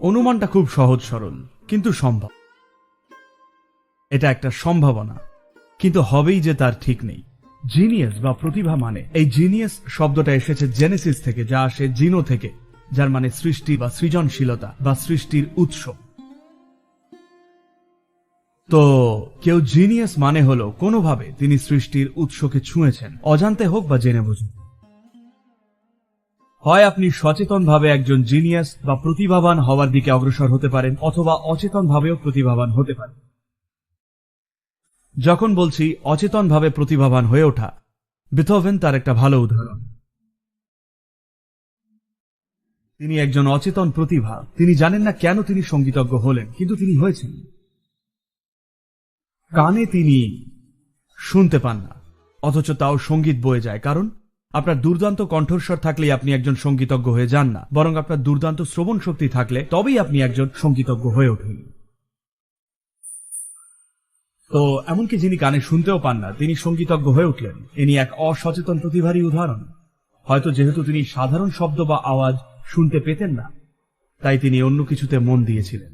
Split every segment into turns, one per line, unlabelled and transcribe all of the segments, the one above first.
অনুমানটা খুব সহজ সরল, কিন্তু সম্ভব। এটা একটা সম্ভাবনা, কিন্তু হবেই যে তার ঠিক নেই। জিনিয়াস বা প্রতিভা মানে এই জিনিয়াস শব্দটা এসেছে জেনেসিস থেকে, যা আসে জিনো থেকে, যার মানে সৃষ্টি বা সৃজনশীলতা বা সৃষ্টির উৎস। তো কেউ জিনিয়াস মানে হলো, কোনোভাবে তিনি সৃষ্টির উৎসকে ছুঁয়েছেন। অজান্তে হোক বা জেনে বুঝুন। হয় আপনি সচেতনভাবে একজন জিনিয়াস বা প্রতিভাবান হওয়ার দিকে অগ্রসর হতে পারেন, অথবা অচেতনভাবেও প্রতিভাবান হতে পারেন। যখন বলছি অচেতনভাবে প্রতিভাবান হয়ে ওঠা, বিথোভেন তার একটা ভালো উদাহরণ। তিনি একজন অচেতন প্রতিভা। তিনি জানেন না কেন তিনি সঙ্গীতজ্ঞ হলেন, কিন্তু তিনি হয়েছেন। কানে তিনি শুনতে পান না, অথচ তাও সংগীত বয়ে যায়। কারণ আপনার দুর্দান্ত কণ্ঠস্বর থাকলেই আপনি একজন সঙ্গীতজ্ঞ হয়ে যান না, বরং আপনার দুর্দান্ত শ্রবণ শক্তি থাকলে তবেই আপনি একজন সঙ্গীতজ্ঞ হয়ে ওঠেন। তো এমনকি যিনি কানে শুনতেও পান না, তিনি সঙ্গীতজ্ঞ হয়ে উঠলেন। ইনি এক অসচেতন প্রতিভারই উদাহরণ। হয়তো যেহেতু তিনি সাধারণ শব্দ বা আওয়াজ শুনতে পেতেন না, তাই তিনি অন্য কিছুতে মন দিয়েছিলেন।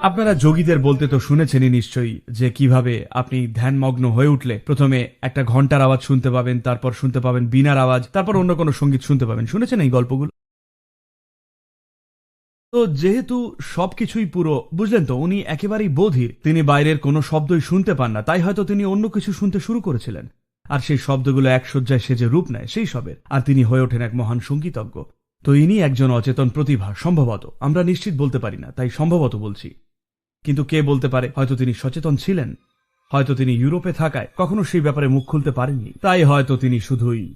আপনারা যোগীদের বলতে তো শুনেছেনই নিশ্চয়ই যে কীভাবে আপনি ধ্যানমগ্ন হয়ে উঠলে প্রথমে একটা ঘণ্টার আওয়াজ শুনতে পাবেন, তারপর শুনতে পাবেন বিনার আওয়াজ, তারপর অন্য কোনো সংগীত শুনতে পাবেন। শুনেছেন এই গল্পগুলো? তো যেহেতু সবকিছুই পুরো, বুঝলেন তো, উনি একেবারেই বধির তিনি বাইরের কোনো শব্দই শুনতে পান না, তাই হয়তো তিনি অন্য কিছু শুনতে শুরু করেছিলেন। আর সেই শব্দগুলো এক সজ্জায় সেজে রূপ নেয়, সেই সবের। আর তিনি হয়ে ওঠেন এক মহান সঙ্গীতজ্ঞ। তো ইনি একজন অচেতন প্রতিভা, সম্ভবত। আমরা নিশ্চিত বলতে পারি না, তাই সম্ভবত বলছি। কিন্তু কে বলতে পারে? হয়তো তিনি সচেতন ছিলেন। হয়তো তিনি ইউরোপে থাকায় কখনো সেই ব্যাপারে মুখ খুলতে পারেননি। তাই হয়তো তিনি শুধুই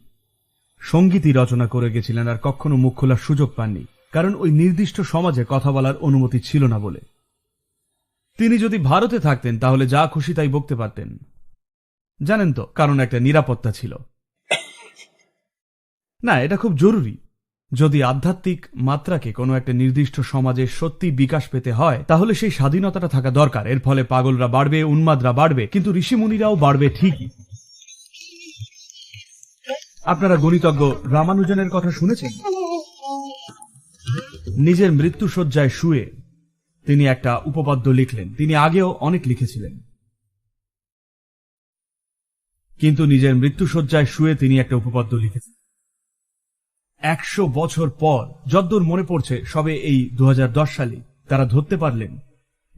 সঙ্গীতই রচনা করে গেছিলেন আর কখনো মুখ খোলার সুযোগ পাননি। কারণ ওই নির্দিষ্ট সমাজে কথা বলার অনুমতি ছিল না বলে। তিনি যদি ভারতে থাকতেন, তাহলে যা খুশি তাই বকতে পারতেন। জানেন তো, কারণ একটা নিরাপত্তা ছিল। না, এটা খুব জরুরি। যদি আধ্যাত্মিক মাত্রাকে কোনো একটা নির্দিষ্ট সমাজে সত্যি বিকাশ পেতে হয়, তাহলে সেই স্বাধীনতাটা থাকা দরকার। এর ফলে পাগলরা বাড়বে, উন্মাদরা বাড়বে, কিন্তু ঋষিমুনিরাও বাড়বে ঠিকই আপনারা গণিতজ্ঞ রামানুজনের কথা শুনেছেন? নিজের মৃত্যুসজ্জায় শুয়ে তিনি একটা উপপাদ্য লিখলেন। তিনি আগেও অনেক লিখেছিলেন। কিন্তু নিজের মৃত্যুসজ্জায় শুয়ে তিনি একটা উপপাদ্য লিখেছেন। একশো বছর পর যদ্দূর মনে পড়ছে সবে এই দু হাজার দশ সালে তারা ধরতে পারলেন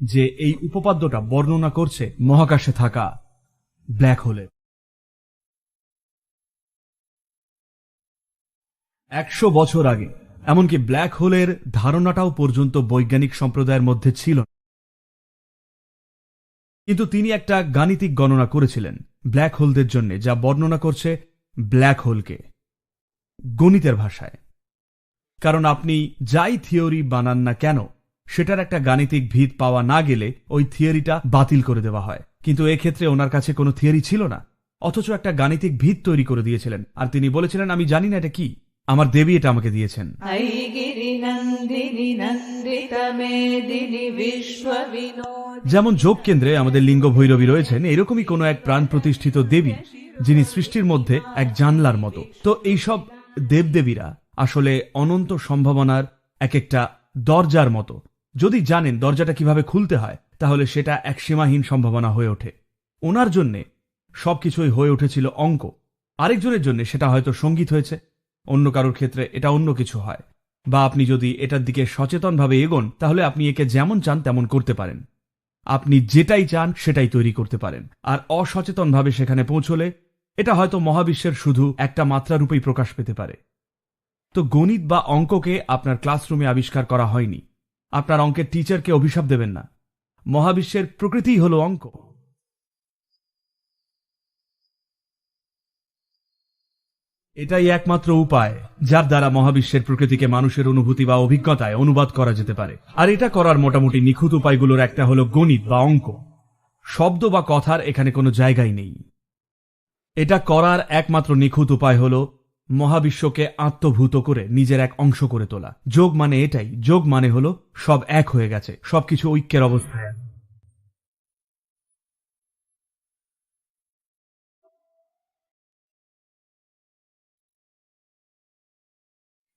যে এই উপপাদ্যটা বর্ণনা করছে মহাকাশে থাকা ব্ল্যাক হোলের একশো বছর আগে, এমনকি ব্ল্যাক হোলের ধারণাটাও পর্যন্ত বৈজ্ঞানিক সম্প্রদায়ের মধ্যে ছিল। কিন্তু তিনি একটা গাণিতিক গণনা করেছিলেন ব্ল্যাক হোলদের জন্য, যা বর্ণনা করছে ব্ল্যাক হোলকে গণিতের ভাষায়। কারণ আপনি যাই থিওরি বানান না কেন সেটার একটা গাণিতিক ভিত পাওয়া না গেলে ওই থিওরিটা বাতিল করে দেওয়া হয়। কিন্তু এক্ষেত্রে ওনার কাছে কোনো থিওরি ছিল না অথচ একটা গাণিতিক ভিত তৈরি করে দিয়েছিলেন। আর তিনি বলেছিলেন আমি জানি না এটা কি। আমার দেবী এটা আমাকে দিয়েছেন। যেমন যোগ কেন্দ্রে আমাদের লিঙ্গ ভৈরবী রয়েছেন এরকমই কোনো এক প্রাণ প্রতিষ্ঠিত দেবী যিনি সৃষ্টির মধ্যে এক জানলার মতো। তো এইসব দেবদেবীরা আসলে অনন্ত সম্ভাবনার এক একটা দরজার মতো। যদি জানেন দরজাটা কীভাবে খুলতে হয়, তাহলে সেটা এক সীমাহীন সম্ভাবনা হয়ে ওঠে। ওনার জন্যে সবকিছুই হয়ে উঠেছিল অঙ্ক। আরেকজনের জন্য সেটা হয়তো সংগীত হয়েছে। অন্য কারোর ক্ষেত্রে এটা অন্য কিছু হয়। বা আপনি যদি এটার দিকে সচেতনভাবে এগোন, তাহলে আপনি একে যেমন চান তেমন করতে পারেন। আপনি যেটাই চান, সেটাই তৈরি করতে পারেন। আর অসচেতনভাবে সেখানে পৌঁছলে এটা হয়তো মহাবিশ্বের শুধু একটা মাত্রারূপেই প্রকাশ পেতে পারে। তো গণিত বা অঙ্ককে আপনার ক্লাসরুমে আবিষ্কার করা হয়নি। আপনার অঙ্কের টিচারকে অভিশাপ দেবেন না। মহাবিশ্বের প্রকৃতিই হলো অঙ্ক। এটাই একমাত্র উপায় যার দ্বারা মহাবিশ্বের প্রকৃতিকে মানুষের অনুভূতি বা অভিজ্ঞতায় অনুবাদ করা যেতে পারে। আর এটা করার মোটামুটি নিখুঁত উপায়গুলোর একটা হলো গণিত বা অঙ্ক। শব্দ বা কথার এখানে কোনো জায়গাই নেই। এটা করার একমাত্র নিখুঁত উপায় হল মহাবিশ্বকে আত্মভূত করে নিজের এক অংশ করে তোলা। যোগ মানে এটাই, যোগ মানে হলো সব এক হয়ে গেছে, সবকিছু ঐক্যের অবস্থায়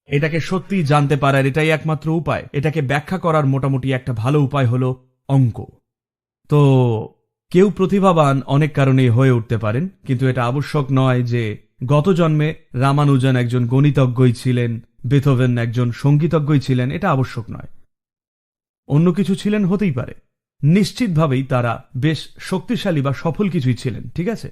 এটাকে সত্যিই জানতে পারার এটাই একমাত্র উপায়, এটাকে ব্যাখ্যা করার মোটামুটি একটা ভালো উপায় হলো অঙ্ক। তো কেউ প্রতিভাবান অনেক কারণেই হয়ে উঠতে পারেন, কিন্তু এটা আবশ্যক নয় যে গত জন্মে রামানুজন একজন গণিতজ্ঞই ছিলেন, বেথোভেন একজন সঙ্গীতজ্ঞই ছিলেন, এটা আবশ্যক নয়। অন্য কিছু ছিলেন হতেই পারে। নিশ্চিতভাবেই তারা বেশ শক্তিশালী বা সফল কিছুই ছিলেন, ঠিক আছে?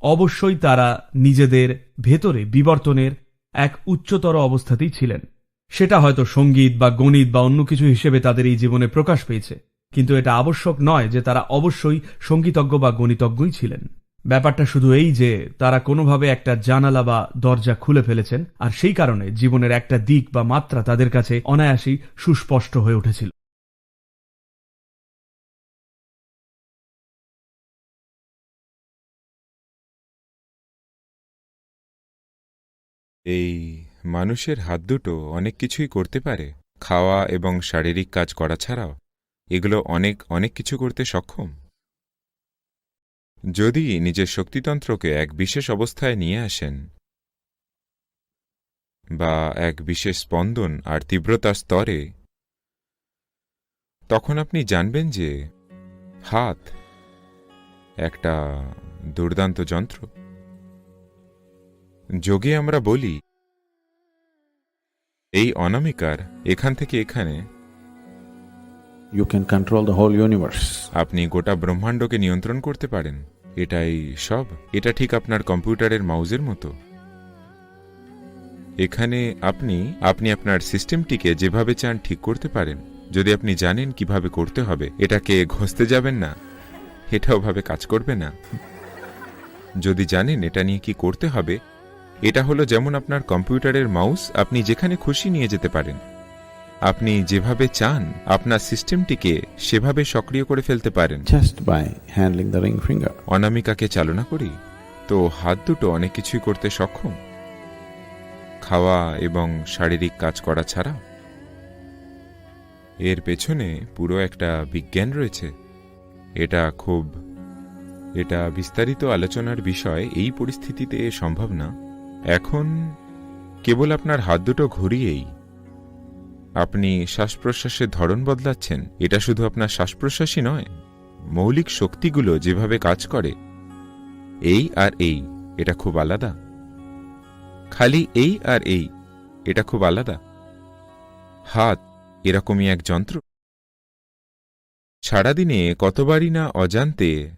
অবশ্যই তারা নিজেদের ভেতরে বিবর্তনের এক উচ্চতর অবস্থাতেই ছিলেন। সেটা হয়তো সংগীত বা গণিত বা অন্য কিছু হিসেবে তাদের এই জীবনে প্রকাশ পেয়েছে। কিন্তু এটা আবশ্যক নয় যে তারা অবশ্যই সঙ্গীতজ্ঞ বা গণিতজ্ঞই ছিলেন। ব্যাপারটা শুধু এই যে তারা কোনোভাবে একটা জানালা বা দরজা খুলে ফেলেছেন, আর সেই কারণে জীবনের একটা দিক বা মাত্রা তাদের কাছে অনায়াসেই সুস্পষ্ট হয়ে উঠেছিল।
এই মানুষের হাত দুটো অনেক কিছুই করতে পারে, খাওয়া এবং শারীরিক কাজ করা ছাড়াও। এগুলো অনেক অনেক কিছু করতে সক্ষম। যদি নিজের শক্তিতন্ত্রকে এক বিশেষ অবস্থায় নিয়ে আসেন বা এক বিশেষ স্পন্দন আর তীব্রতার স্তরে, তখন আপনি জানবেন যে হাত একটা দুর্দান্ত যন্ত্র। যোগে আমরা বলি, এই অনামিকার এখান থেকে এখানে
You can control the whole universe.
আপনি গোটা ব্রহ্মাণ্ডকে নিয়ন্ত্রণ করতে পারেন। এটাই সব। এটা ঠিক আপনার কম্পিউটারের মাউজের মতো। এখানে আপনি আপনি আপনার সিস্টেমটিকে যেভাবে চান ঠিক করতে পারেন। যদি আপনি জানেন কীভাবে করতে হবে, এটাকে ঘষতে যাবেন না। এটা ওভাবে কাজ করবে না। যদি জানেন এটা নিয়ে কি করতে হবে, এটা হলো যেমন আপনার কম্পিউটারের মাউস, আপনি যেখানে খুশি নিয়ে যেতে পারেন। আপনি যেভাবে চান আপনার সিস্টেমটিকে সেভাবে সক্রিয় করে ফেলতে পারেন।
Just by handling the ring finger
অনামিকাকে চালনা করি তো হাত দুটো অনেক কিছুই করতে সক্ষম। খাওয়া এবং শারীরিক কাজ করা ছাড়া। এর পেছনে পুরো একটা বিজ্ঞান রয়েছে। এটা খুব এটা বিস্তারিত আলোচনার বিষয় এই পরিস্থিতিতে সম্ভব না। এখন কেবল আপনার হাত দুটো ঘুরিয়েই আপনি শ্বাস প্রশ্বাসের ধরন বদলাচ্ছেন। এটা শুধু আপনার শ্বাস প্রশ্বাসই নয়, মৌলিক শক্তিগুলো যেভাবে কাজ করে, এই আর এই, এটা খুব আলাদা। খালি এই আর এই, এটা খুব আলাদা। হাত এরকমই এক যন্ত্র। সারাদিনে কতবারই না অজান্তে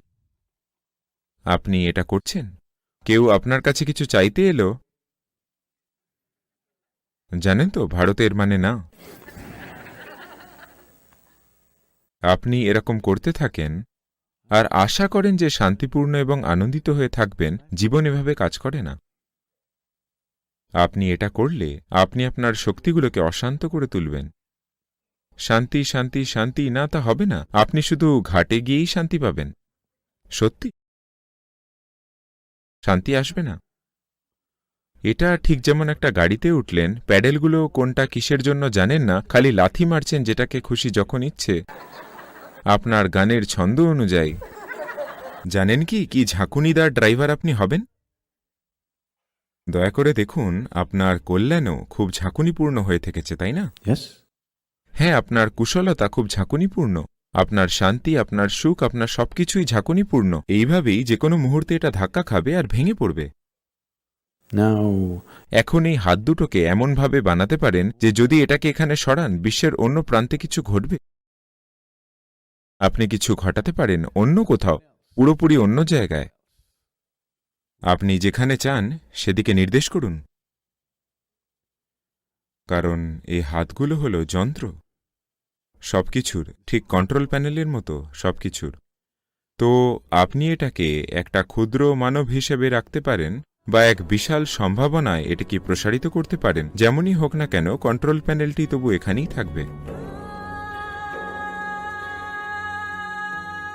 আপনি এটা করছেন। কেউ আপনার কাছে কিছু চাইতে এলো জানেন তো, ভারতের মানে না। আপনি এরকম করতে থাকেন আর আশা করেন যে শান্তিপূর্ণ এবং আনন্দিত হয়ে থাকবেন, জীবন এভাবে কাজ করে না। আপনি এটা করলে আপনি আপনার শক্তিগুলোকে অশান্ত করে তুলবেন। শান্তি শান্তি শান্তি, না তা হবে না। আপনি শুধু ঘাটে গিয়েই শান্তি পাবেন। সত্যি? শান্তি আসবে না। এটা ঠিক যেমন একটা গাড়িতে উঠলেন প্যাডেলগুলো কোনটা কিসের জন্য জানেন না খালি লাথি মারছেন যেটাকে খুশি যখন ইচ্ছে। আপনার গানের ছন্দ অনুযায়ী। জানেন কি কি ঝাঁকুনিদার ড্রাইভার আপনি হবেন? দয়া করে দেখুন আপনার কল্যাণও খুব ঝাঁকুনিপূর্ণ হয়ে থেকেছে তাই না? হ্যাঁ আপনার কুশলতা খুব ঝাঁকুনিপূর্ণ। আপনার শান্তি আপনার সুখ আপনার সবকিছুই ঝাঁকুনিপূর্ণ। এইভাবেই যে কোনো মুহূর্তে এটা ধাক্কা খাবে আর ভেঙে পড়বে।
Now,
এখন এই হাত দুটোকে এমনভাবে বানাতে পারেন যে যদি এটাকে এখানে সরান বিশ্বের অন্য প্রান্তে কিছু ঘটবে। আপনি কিছু ঘটাতে পারেন অন্য কোথাও পুরোপুরি অন্য জায়গায়। আপনি যেখানে চান সেদিকে নির্দেশ করুন। কারণ এই হাতগুলো হল যন্ত্র। সবকিছুর ঠিক কন্ট্রোল প্যানেলের মতো সবকিছুর। তো আপনি এটাকে একটা ক্ষুদ্র মানব হিসেবে রাখতে পারেন বা এক বিশাল সম্ভাবনায় এটিকে প্রসারিত করতে পারেন? যেমনই হোক না কেন কন্ট্রোল প্যানেলটি তবু এখানেই থাকবে।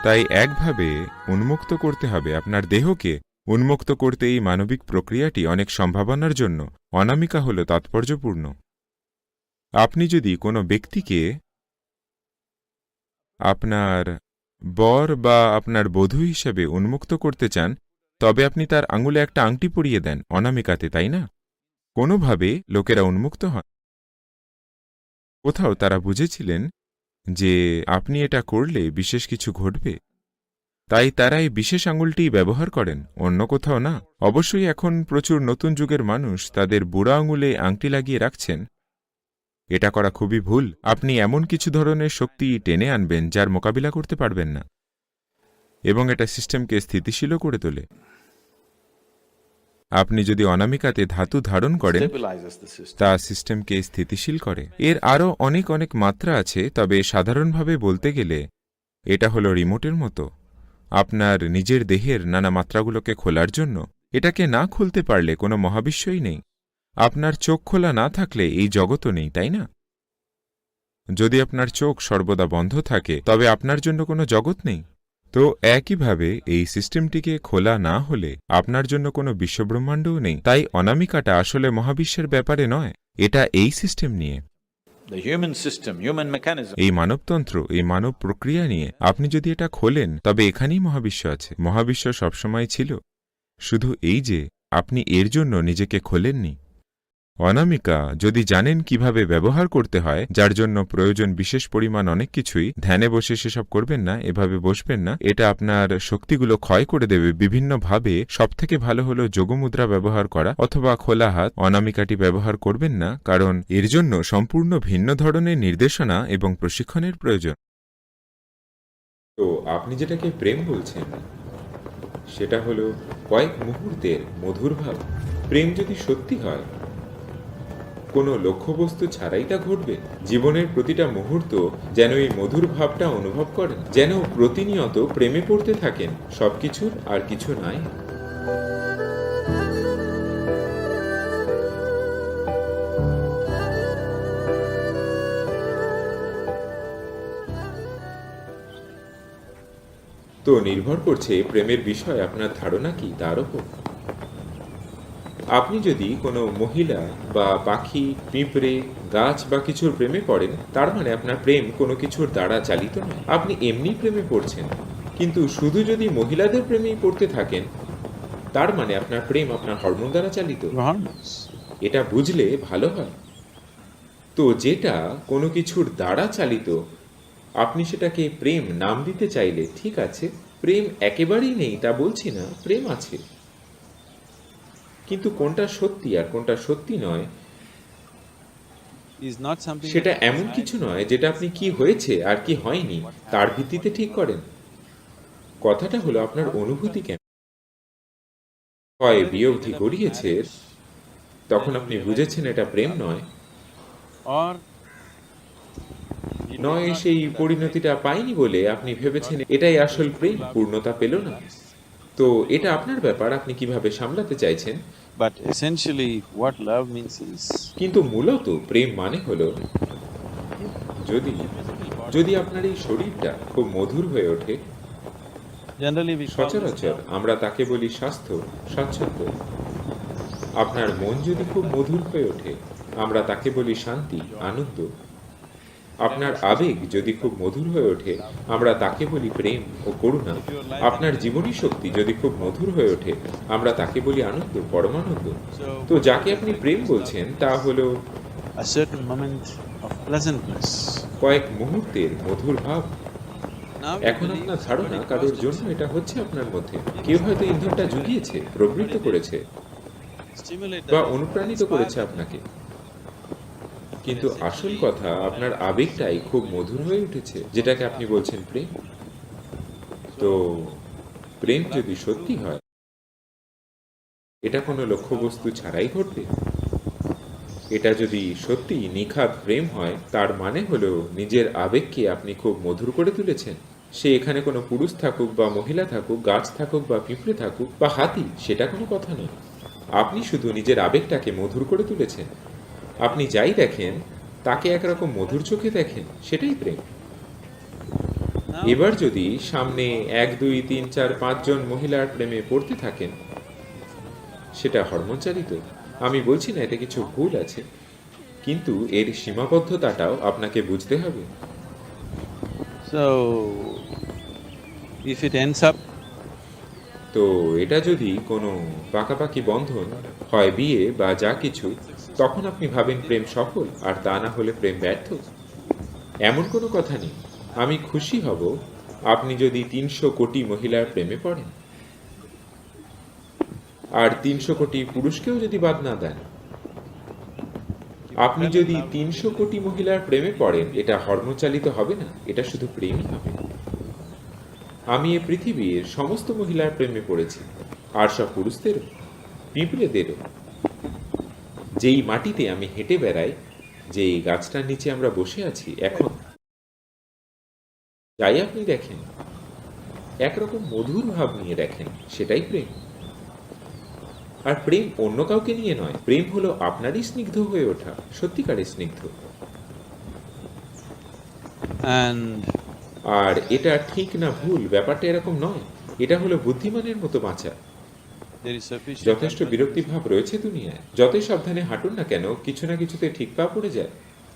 তাই একভাবে উন্মুক্ত করতে হবে আপনার দেহকে। উন্মুক্ত করতে এই মানবিক প্রক্রিয়াটি অনেক সম্ভাবনার জন্য অনামিকা হল তাৎপর্যপূর্ণ। আপনি যদি কোনো ব্যক্তিকে আপনার বর বা আপনার বধূ হিসেবে উন্মুক্ত করতে চান তবে আপনি তার আঙুলে একটা আংটি পরিয়ে দেন অনামিকাতে, তাই না? কোনোভাবে লোকেরা উন্মুক্ত হন। কোথাও তারা বুঝেছিলেন যে আপনি এটা করলে বিশেষ কিছু ঘটবে। তাই তারা এই বিশেষ আঙুলটি ব্যবহার করেন, অন্য কোথাও না। অবশ্যই এখন প্রচুর নতুন যুগের মানুষ তাদের বুড়া আঙুলে আংটি লাগিয়ে রাখছেন। এটা করা খুবই ভুল। আপনি এমন কিছু ধরনের শক্তি টেনে আনবেন যার মোকাবিলা করতে পারবেন না। এবং এটা সিস্টেমকে স্থিতিশীলও করে তোলে। আপনি যদি অনামিকাতে ধাতু ধারণ করেন. তা সিস্টেমকে স্থিতিশীল করে। এর আরও অনেক অনেক মাত্রা আছে তবে সাধারণভাবে বলতে গেলে এটা হলো রিমোটের মতো। আপনার নিজের দেহের নানা মাত্রাগুলোকে খোলার জন্য এটাকে না খুলতে পারলে কোনো মহাবিশ্বই নেই। আপনার চোখ খোলা না থাকলে এই জগতও নেই তাই না? যদি আপনার চোখ সর্বদা বন্ধ থাকে তবে আপনার জন্য কোনো জগৎ নেই। তো একইভাবে এই সিস্টেমটিকে খোলা না হলে আপনার জন্য কোনো বিশ্বব্রহ্মাণ্ডও নেই। তাই অনামিকাটা আসলে মহাবিশ্বের ব্যাপারে নয় এটা এই সিস্টেম নিয়ে। এই মানবতন্ত্র এই মানব প্রক্রিয়া নিয়ে আপনি যদি এটা খোলেন তবে এখানেই মহাবিশ্ব আছে। মহাবিশ্ব সবসময় ছিল। শুধু এই যে আপনি এর জন্য নিজেকে খোলেননি। অনামিকা, যদি জানেন কীভাবে ব্যবহার করতে হয়, যার জন্য প্রয়োজন বিশেষ পরিমাণ অনেক কিছুই, ধ্যানে বসে সেসব করবেন না, এভাবে বসবেন না, এটা আপনার শক্তিগুলো ক্ষয় করে দেবে। বিভিন্নভাবে সবথেকে ভালো হলো যোগমুদ্রা ব্যবহার করা, অথবা খোলা হাত, অনামিকাটি ব্যবহার করবেন না, কারণ এর জন্য সম্পূর্ণ ভিন্ন ধরনের নির্দেশনা এবং প্রশিক্ষণের প্রয়োজন। তো আপনি যেটাকে প্রেম বলছেন, সেটা হলো কয়েক মুহূর্তের মধুর ভাব। প্রেম যদি সত্যি হয় কোনো লক্ষ্যবস্তু ছাড়াই তা ঘটবে। জীবনের প্রতিটা মুহূর্ত যেন এই মধুর ভাবটা অনুভব করেন, যেন প্রতিনিয়ত প্রেমে পড়তে থাকেন। সবকিছুর আর কিছু নাই তো নির্ভর করছে প্রেমের বিষয়, আপনার ধারণা কি? তার উপর। আপনি যদি কোনো মহিলা বা পাখি পিঁপড়ে গাছ বা কিছুর প্রেমে পড়েন তার মানে আপনার প্রেম কোনো কিছুর দ্বারা চালিত নয়। আপনি এমনি প্রেমে পড়ছেন। কিন্তু শুধু যদি মহিলাদের প্রেমেই পড়তে থাকেন তার মানে আপনার প্রেম আপনার হরমোন দ্বারা চালিত। এটা বুঝলে ভালো হয়। তো যেটা কোনো কিছুর দ্বারা চালিত আপনি সেটাকে প্রেম নাম দিতে চাইলে ঠিক আছে প্রেম একেবারেই নেই তা বলছি না প্রেম আছে। কিন্তু কোনটা সত্যি আর কোনটা সত্যি নয় সেটা এমন কিছু নয় যেটা আপনি কি হয়েছে আর কি হয়নি তার ভিত্তিতে ঠিক করেন। কথাটা হলো আপনার অনুভূতি কেন হয় বিয়ে অবধি গড়িয়েছে তখন আপনি বুঝেছেন এটা প্রেম নয়। নয় সেই পরিণতিটা পাইনি বলে আপনি ভেবেছেন এটাই আসল প্রেম পূর্ণতা পেল না। তো এটা আপনার ব্যাপার আপনি কীভাবে সামলাতে চাইছেন?
But essentially, what love means is
কিন্তু মূলত প্রেম মানে হলো যদি যদি আপনার এই শরীরটা খুব মধুর হয়ে ওঠে
this
সচরাচর আমরা তাকে বলি স্বাস্থ্য স্বাচ্ছন্দ্য। আপনার মন যদি খুব মধুর হয়ে ওঠে আমরা তাকে বলি শান্তি আনন্দ। আপনার আবেগ যদি খুব মধুর হয়ে ওঠে আমরা তাকে বলি প্রেম ও করুণা। আপনার জীবনী শক্তি যদি খুব মধুর হয়ে ওঠে আমরা তাকে বলি আনন্দ পরমানন্দ। তো যাকে আপনি প্রেম বলছেন তা হলো. কয়েক মুহূর্তের মধুর ভাব। এখন আপনার ধারণা কারোর জন্য এটা হচ্ছে আপনার মধ্যে। কেউ হয়তো ইন্ধনটা জুগিয়েছে প্রবৃত্ত করেছে বা অনুপ্রাণিত করেছে আপনাকে। কিন্তু আসল কথা, আপনার আবেগটাই খুব মধুর হয়ে উঠেছে, যেটাকে আপনি বলছেন প্রেম। তো প্রেম যদি সত্যি হয়, এটা কোনো লক্ষ্যবস্তু ছাড়াই ঘটবে। এটা যদি সত্যি নিখাদ প্রেম হয়, তার মানে হলো নিজের আবেগকে আপনি খুব মধুর করে তুলেছেন। সে এখানে কোনো পুরুষ থাকুক বা মহিলা থাকুক, গাছ থাকুক বা পিঁপড়ে থাকুক বা হাতি, সেটা কোনো কথা নয়। আপনি শুধু নিজের আবেগটাকে মধুর করে তুলেছেন। আপনি যাই দেখেন তাকে একরকম মধুর চোখে দেখেন সেটাই প্রেম। এবার যদি সামনে এক দুই তিন চার পাঁচজন মহিলার প্রেমে পড়তে থাকেন সেটা হরমোন চালিত আমি বলছি না এতে কিছু ভুল আছে কিন্তু এর সীমাবদ্ধতাটাও আপনাকে বুঝতে হবে। তো এটা যদি কোনো পাকাপাকি বন্ধন হয় বিয়ে বা যা কিছু তখন আপনি ভাবেন প্রেম সফল, আর তা না হলে প্রেম ব্যর্থ। এমন কোনো কথা নেই। আমি খুশি হব, আপনি যদি তিনশো কোটি মহিলার প্রেমে পড়েন। আর তিনশো কোটি পুরুষকেও যদি বাদ না দেন। আপনি যদি তিনশো কোটি মহিলার প্রেমে পড়েন, এটা হর্মচালিত হবে না, এটা শুধু প্রেমই হবে। আমি এ পৃথিবীর সমস্ত মহিলার প্রেমে পড়েছি, আর সব পুরুষদেরও, পিঁপড়েদেরও। যেই মাটিতে আমি হেঁটে বেড়াই যেই গাছটার নিচে আমরা বসে আছি এখন যাই আপনি দেখেন একরকম মধুর ভাব নিয়ে দেখেন সেটাই প্রেম আর প্রেম অন্য কাউকে নিয়ে নয় প্রেম হলো আপনারই স্নিগ্ধ হয়ে ওঠা সত্যিকারের স্নিগ্ধ আর এটা ঠিক না ভুল ব্যাপারটা এরকম নয় এটা হলো বুদ্ধিমানের মতো বাঁচা. যথেষ্ট বিরক্তি ভাব রয়েছে দুনিয়ায়। যতই সাবধানে হাঁটুন না কেন কিছু না কিছুতে ঠিক পা পড়ে যায়।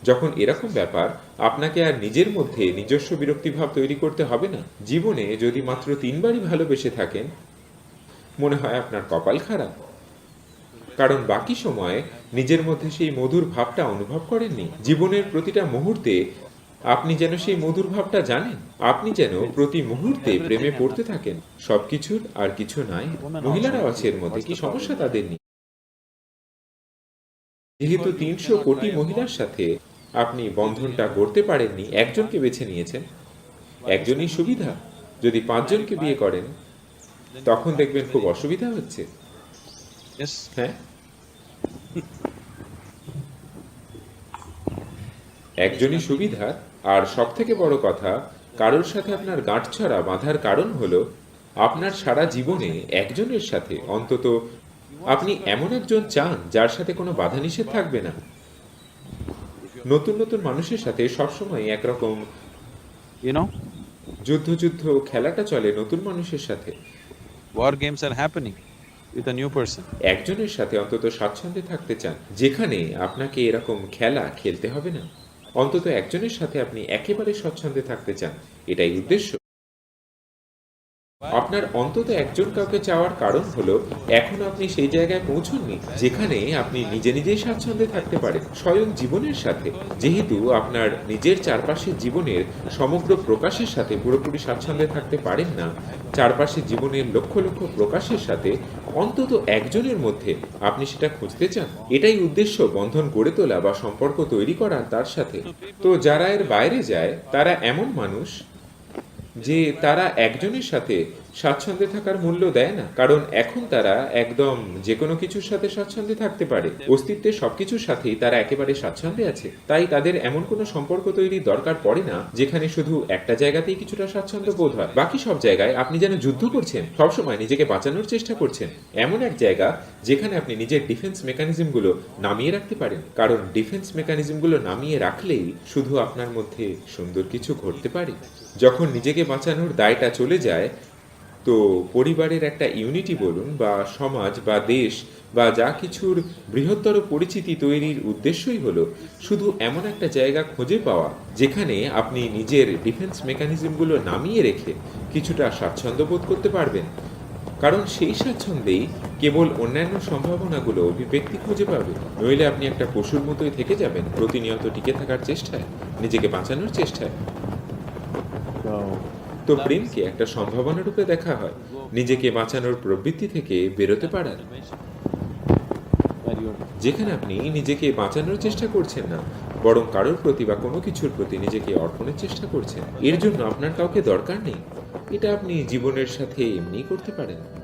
যখন এরকম ব্যাপার আপনাকে আর নিজের মধ্যে নিজস্ব বিরক্তি ভাব তৈরি করতে হবে না। জীবনে যদি মাত্র তিনবারই ভালোবেসে থাকেন মনে হয় আপনার কপাল খারাপ। কারণ বাকি সময়ে নিজের মধ্যে সেই মধুর ভাবটা অনুভব করেননি। জীবনের প্রতিটা মুহূর্তে আপনি যেন সেই মধুর ভাবটা জানেন। আপনি যেন প্রতি মুহূর্তে প্রেমে পড়তে থাকেন। সবকিছুর আর কিছু নাই। মহিলারাও আছে এর মধ্যে। কি সমস্যা তাদের নেই যেহেতু তিনশো কোটি মহিলার সাথে আপনি বন্ধনটা গড়তে পারেননি একজনকে বেছে নিয়েছেন। একজনই সুবিধা। যদি পাঁচজনকে বিয়ে করেন তখন দেখবেন খুব অসুবিধা হচ্ছে. হ্যাঁ? একজনই সুবিধা আর সব থেকে বড় কথা কারোর সাথে আপনার গাঁটছড়া বাঁধার কারণ হলো আপনার সারা জীবনে একজনের সাথে অন্তত আপনি এমন একজন চান যার সাথে কোনো বাধা নিষেধ থাকবে না। নতুন নতুন মানুষের সাথে সবসময় একরকম যুদ্ধ যুদ্ধ খেলাটা চলে নতুন মানুষের সাথে।
War games are happening with a new person.
একজনের সাথে অন্তত স্বাচ্ছন্দ্যে থাকতে চান যেখানে আপনাকে এরকম খেলা খেলতে হবে না। অন্তত একজনের সাথে আপনি একেবারে স্বচ্ছন্দে থাকতে চান। এটাই উদ্দেশ্য। আপনার অন্তত একজন কাউকে চাওয়ার কারণ হলো, এখন আপনি সেই জায়গায় পৌঁছননি, যেখানে আপনি নিজে নিজেই স্বাচ্ছন্দ্যে থাকতে পারেন, স্বয়ং জীবনের সাথে। যেহেতু আপনার নিজের চারপাশের জীবনের সমগ্র প্রকাশের সাথে পুরোপুরি স্বাচ্ছন্দ্যে থাকতে পারেন না চারপাশের জীবনের লক্ষ লক্ষ প্রকাশের সাথে অন্তত একজনের মধ্যে আপনি সেটা খুঁজতে চান। এটাই উদ্দেশ্য বন্ধন গড়ে তোলা বা সম্পর্ক তৈরি করা তার সাথে। তো যারা এর বাইরে যায়, তারা এমন মানুষ যে তারা একজনের সাথে স্বাচ্ছন্দ্যে থাকার মূল্য দেয় না। কারণ এখন তারা একদম যে কোনো কিছুর সাথে স্বাচ্ছন্দ্যে থাকতে পারে। অস্তিত্বের সবকিছুর সাথেই তারা একেবারে স্বাচ্ছন্দ্যে আছে। তাই তাদের এমন কোনো সম্পর্ক তৈরির দরকার পড়ে না, যেখানে শুধু একটা জায়গাতেই কিছুটা স্বাচ্ছন্দ্য বোধ হয়। বাকি সব জায়গায় আপনি যেন যুদ্ধ করছেন, সবসময় নিজেকে বাঁচানোর চেষ্টা করছেন। এমন এক জায়গা যেখানে আপনি নিজের ডিফেন্স মেকানিজমগুলো নামিয়ে রাখতে পারেন। কারণ ডিফেন্স মেকানিজমগুলো নামিয়ে রাখলেই শুধু আপনার মধ্যে সুন্দর কিছু ঘটতে পারে। যখন নিজেকে বাঁচানোর দায়টা চলে যায় তো পরিবারের একটা ইউনিটি বলুন বা সমাজ বা দেশ বা যা কিছুর বৃহত্তর পরিচিতি তৈরির উদ্দেশ্যই হলো শুধু এমন একটা জায়গা খুঁজে পাওয়া যেখানে আপনি নিজের ডিফেন্স মেকানিজমগুলো নামিয়ে রেখে কিছুটা স্বাচ্ছন্দ্য বোধ করতে পারবেন। কারণ সেই স্বাচ্ছন্দ্যেই কেবল অন্যান্য সম্ভাবনাগুলো অভিব্যক্তি খুঁজে পাবে। নইলে আপনি একটা পশুর মতোই থেকে যাবেন, প্রতিনিয়ত টিকে থাকার চেষ্টায়, নিজেকে বাঁচানোর চেষ্টায়। তো প্রেমকে একটা সম্ভাবনা রূপে দেখা হয়। নিজেকে বাঁচানোর প্রবৃত্তি থেকে বেরোতে
পারেন।
যেখানে আপনি নিজেকে বাঁচানোর চেষ্টা করছেন না, বরং কারোর প্রতি বা কোনো কিছুর প্রতি নিজেকে অর্পণের চেষ্টা করছেন। এর জন্য আপনার কাউকে দরকার নেই। এটা আপনি জীবনের সাথে এমনি করতে পারেন।